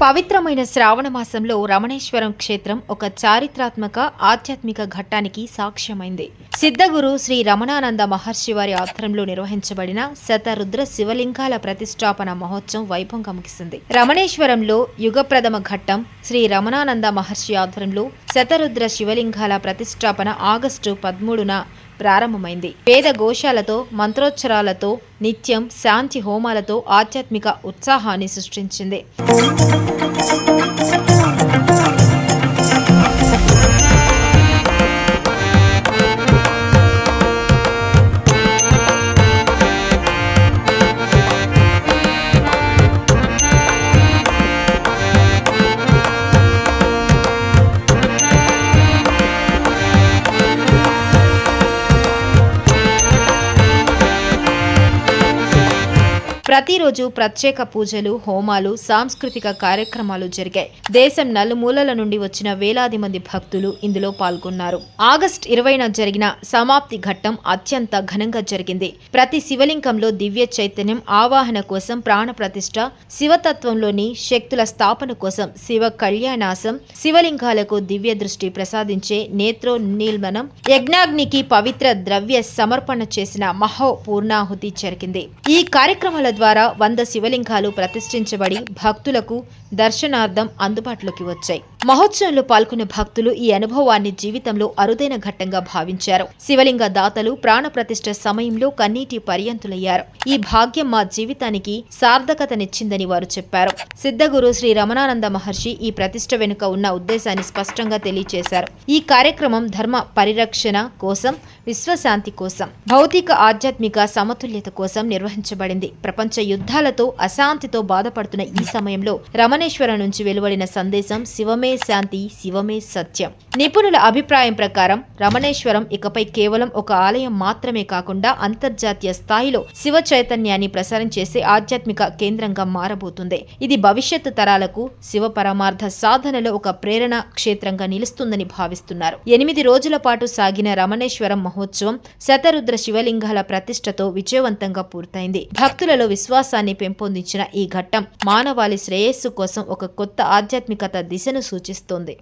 పవిత్రమైన శ్రావణ మాసంలో రమణేశ్వరం క్షేత్రం ఒక చారిత్రాత్మక ఆధ్యాత్మిక ఘట్టానికి సాక్ష్యమైంది. సిద్ధగురు శ్రీ రమణానంద మహర్షి వారి ఆధ్వర్యంలో నిర్వహించబడిన శతరుద్ర శివలింగాల ప్రతిష్టాపన మహోత్సవం వైభవంగా ముగిసింది. రమణేశ్వరంలో యుగప్రథమ ఘట్టం శ్రీ రమణానంద మహర్షి ఆధ్వర్యంలో శతరుద్ర శివలింగాల ప్రతిష్టాపన ఆగస్టు పదమూడున ప్రారంభమైంది. వేద ఘోషాలతో మంత్రోచ్చరాలతో నిత్యం శాంతి హోమాలతో ఆధ్యాత్మిక ఉత్సాహాన్ని సృష్టించింది. ప్రతిరోజు ప్రత్యేక పూజలు హోమాలు సాంస్కృతిక కార్యక్రమాలు జరిగాయి. దేశం నలుమూలల నుండి వచ్చిన వేలాది మంది భక్తులు ఇందులో పాల్గొన్నారు. ఆగస్ట్ ఇరవైన జరిగిన సమాప్తి ఘట్టం అత్యంత ఘనంగా జరిగింది. ప్రతి శివలింగంలో దివ్య చైతన్యం ఆవాహన కోసం ప్రాణ ప్రతిష్ఠ శివతత్వంలోని శక్తుల స్థాపన కోసం శివ కళ్యాణాసం శివలింగాలకు దివ్య దృష్టి ప్రసాదించే నేత్రో నీల్మనం యజ్ఞాగ్నికి పవిత్ర ద్రవ్య సమర్పణ చేసిన మహో పూర్ణాహుతి జరిగింది. ఈ కార్యక్రమాల ద్వారా వంద శివలింగాలు ప్రతిష్ఠించబడి భక్తులకు దర్శనార్థం అందుబాటులోకి వచ్చాయి. మహోత్సవంలో పాల్గొన్న భక్తులు ఈ అనుభవాన్ని జీవితంలో అరుదైన ఘట్టంగా భావించారు. శివలింగ దాతలు ప్రాణప్రతిష్ఠ సమయంలో కన్నీటి పర్యంతులయ్యారు. ఈ భాగ్యం మా జీవితానికి సార్థకతనిచ్చిందని వారు చెప్పారు. సిద్ధగురు శ్రీ రమణానంద మహర్షి ఈ ప్రతిష్ఠ వెనుక ఉన్న ఉద్దేశాన్ని స్పష్టంగా తెలియజేశారు ఈ కార్యక్రమం ధర్మ పరిరక్షణ కోసం విశ్వశాంతి కోసం భౌతిక ఆధ్యాత్మిక సమతుల్యత కోసం నిర్వహించబడింది. ప్రపంచ యుద్ధాలతో అశాంతితో బాధపడుతున్న ఈ సమయంలో రమణేశ్వరం నుంచి వెలువడిన సందేశం శివమే శివమే శాంతి శివమే సత్యం. నిపుణుల అభిప్రాయం ప్రకారం రమణేశ్వరం ఇకపై కేవలం ఒక ఆలయం మాత్రమే కాకుండా అంతర్జాతీయ స్థాయిలో శివ చైతన్యాన్ని ప్రసారం చేసే ఆధ్యాత్మిక కేంద్రంగా మారబోతుంది. ఇది భవిష్యత్తు తరాలకు శివ పరమార్థ సాధనలో ఒక ప్రేరణ క్షేత్రంగా నిలుస్తుందని భావిస్తున్నారు. ఎనిమిది రోజుల పాటు సాగిన రమణేశ్వరం మహోత్సవం శతరుద్ర శివలింగాల ప్రతిష్టతో విజయవంతంగా పూర్తయింది. భక్తులలో విశ్వాసాన్ని పెంపొందించిన ఈ ఘట్టం మానవాళి శ్రేయస్సు కోసం ఒక కొత్త ఆధ్యాత్మికత దిశను సూచిస్తోంది.